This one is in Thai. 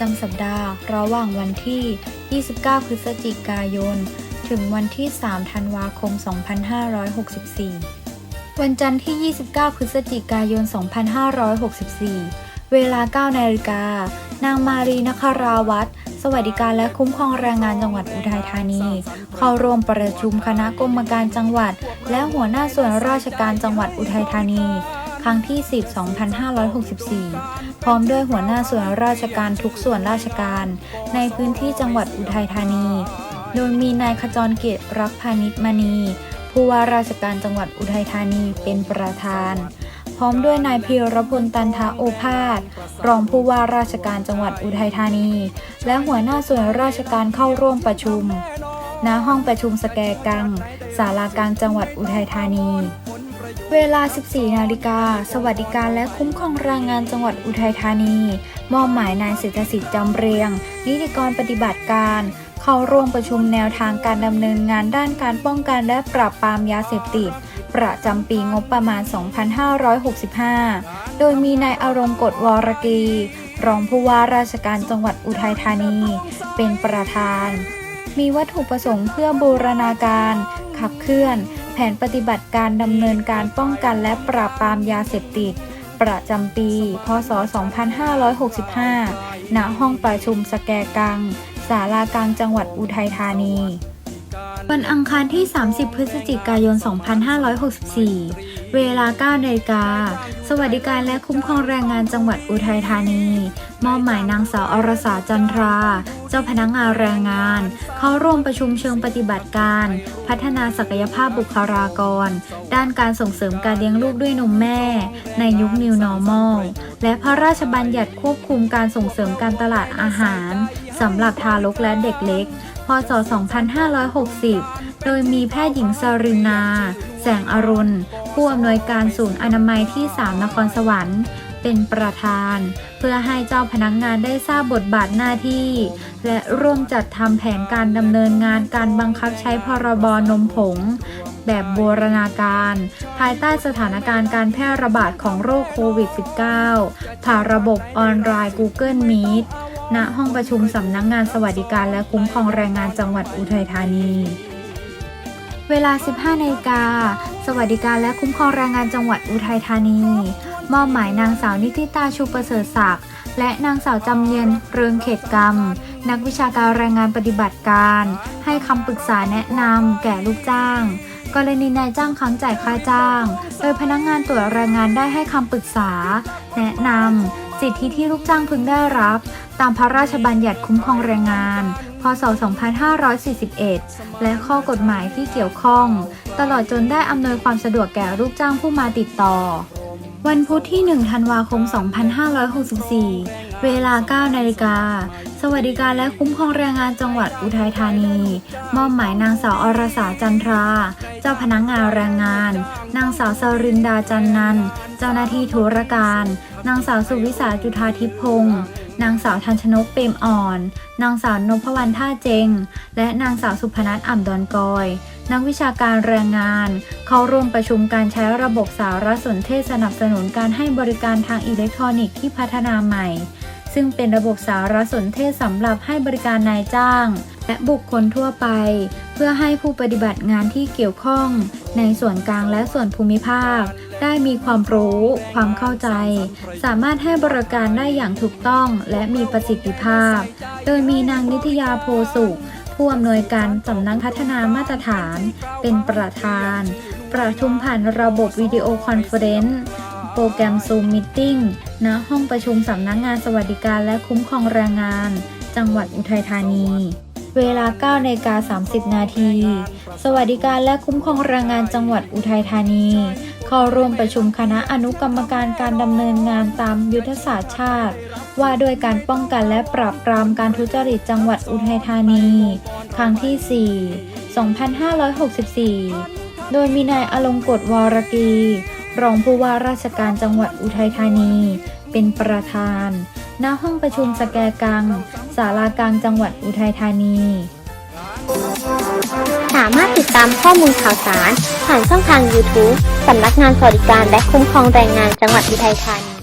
จำสัปดาห์ ระหว่างวันที่ 29 พฤศจิกายน ถึงวันที่ 3 ธันวาคม 2564 วันจันทร์ที่ 29 พฤศจิกายน 2564 เวลา 9 นาฬิกา นางมารีนคราวัตรสวัสดิการและคุ้มครองแรงงานจังหวัดอุทัยธานี เข้าร่วมประชุมคณะกรรมการจังหวัด และหัวหน้าส่วนราชการจังหวัดอุทัยธานี ครั้งที่ 10 2564 ร้อมด้วยหัวหน้าส่วนราชการทุกส่วนราชการ ในพื้นที่จังหวัดอุทัยธานี โดยมีนายขจรเกตรักพานิชมณี ผู้ว่าราชการจังหวัดอุทัยธานีเป็นประธาน พร้อมด้วยนายพีรพลตันทะโอภาสรองผู้ว่าราชการจังหวัดอุทัยธานี และหัวหน้าส่วนราชการเข้าร่วมประชุมณห้องประชุมสแกกังศาลากลางจังหวัดอุทัยธานี เวลา 14 นาฬิกา สวัสดิการและคุ้มครองแรงงานจังหวัดอุทัยธานี มอบหมายนายเศรษฐสิทธิ์จำเรียง นิติกรปฏิบัติการ เข้าร่วมประชุมแนวทางการดำเนินงานด้านการป้องกันและปราบปรามยาเสพติด ประจำปีงบประมาณ 2565 โดยมีนายอารมณ์กฎวรกี รองผู้ว่าราชการจังหวัดอุทัยธานี เป็นประธาน มีวัตถุประสงค์เพื่อบูรณาการ ขับเคลื่อน ผนปฏิบัติการดำเนินการป้องกันและปราบปรามยาเสพติด ประจำปี พศ 2565 ณ ห้องประชุมสแกกัง ศาลากลางจังหวัดอุทัยธานี วันอังคารที่ 30 พฤศจิกายน 2564 เวลา 9นาฬิกา สวัสดิการและคุ้มครองแรงงานจังหวัดอุทัยธานี มอบหมายนางสาวอรสาจันทรา เจ้าพนักงานแรงงาน เข้าร่วมประชุมเชิงปฏิบัติการ พัฒนาศักยภาพบุคลากร ด้านการส่งเสริมการเลี้ยงลูกด้วยนมแม่ ในยุค New Normal และพระราชบัญญัติควบคุมการส่งเสริมการตลาดอาหารสำหรับทารกและเด็กเล็ก พศ 2560 โดยมีแพทย์หญิงสรินา แสงอรุณ ผู้อำนวยการศูนย์อนามัยที่ 3 นครสวรรค์ เป็นประธาน เพื่อให้เจ้าพนักงานได้ทราบบทบาทหน้าที่ และร่วมจัดทำแผนการดำเนินงานการบังคับใช้พรบนมผง แบบบูรณาการ ภายใต้สถานการณ์การแพร่ระบาดของโรคโควิด -19 ผ่านระบบออนไลน์ Google Meet ณห้องประชุมสำนักงงานสวัสดิการและคุ้มครองแรงงานจังหวัดอุทัยธานีเวลา 15นาฬิกา สวัสดิการและคุ้มครองแรงงานจังหวัดอุทัยธานี มอบหมายนางสาวนิติตาชูประเสริฐศักดิ์และนางสาวจำเนียนเรืองเขตกรรม นักวิชาการแรงงานปฏิบัติการ ให้คำปรึกษาแนะนำแก่ลูกจ้าง กรณีนายจ้างค้างจ่ายค่าจ้าง โดยพนักงงานตรวจแรงงานได้ให้คำปรึกษา แนะนำสิทธิที่ลูกจ้างพึงได้รับ ตามพระราชบัญญัติคุ้มครองแรงงาน พศ 2541 และข้อกฎหมายที่เกี่ยวข้อง ตลอดจนได้อำนวยความสะดวกแก่ลูกจ้างผู้มาติดต่อ วันพุธที่ 1 ธันวาคม 2564 เวลา 9 นาฬิกา สวัสดิการและคุ้มครองแรงงานจังหวัดอุทัยธานี มอบหมายนางสาวอรสาจันทรา เจ้าพนักงานแรงงาน นางสาวสรินดาจันนัน เจ้าหน้าที่ธุรการ นางสาวสุวิสาจุธาทิพพงศ์นางสาวทันชนกเปรมอ่อน นางสาวนพวรรณท่าเจง และนางสาวสุพนัทอ่ำดอนกอย นักวิชาการแรงงาน เข้าร่วมประชุมการใช้ระบบสารสนเทศสนับสนุนการให้บริการทางอิเล็กทรอนิกส์ที่พัฒนาใหม่ ซึ่งเป็นระบบสารสนเทศสำหรับให้บริการนายจ้าง และบุคคลทั่วไป เพื่อให้ผู้ปฏิบัติงานที่เกี่ยวข้อง ในส่วนกลางและส่วนภูมิภาค ได้มีความรู้ ความเข้าใจ สามารถให้บริการได้อย่างถูกต้องและมีประสิทธิภาพ โดยมีนางนิตยาโพสุข ผู้อำนวยการสำนักพัฒนามาตรฐาน เป็นประธาน ประชุมผ่านระบบวิดีโอคอนเฟอเรนซ์โปรแกรม Zoom Meeting ณห้องประชุมสำนักงงานสวัสดิการและคุ้มครองแรงงาน จังหวัดอุทัยธานีเวลา9นาฬิกา30 นาที สวัสดิการและคุ้มครองแรงงานจังหวัดอุทัยธานี เข้าร่วมประชุมคณะอนุกรรมการการดำเนินงานตามยุทธศาสตร์ชาติ ว่าด้วยการป้องกันและปราบปรามการทุจริตจังหวัดอุทัยธานี ครั้งที่ 4 2564 โดยมีนายอลงกฎวรกี รองผู้ว่าราชการจังหวัดอุทัยธานี เป็นประธาน ณ ห้องประชุมสแกกัง ศาลากลางจังหวัดอุทัยธานี สามารถติดตามข้อมูลข่าวสาร ผ่านช่องทาง YouTube สำนักงานสวัสดิการและคุ้มครองแรงงานจังหวัดอุทัยธานี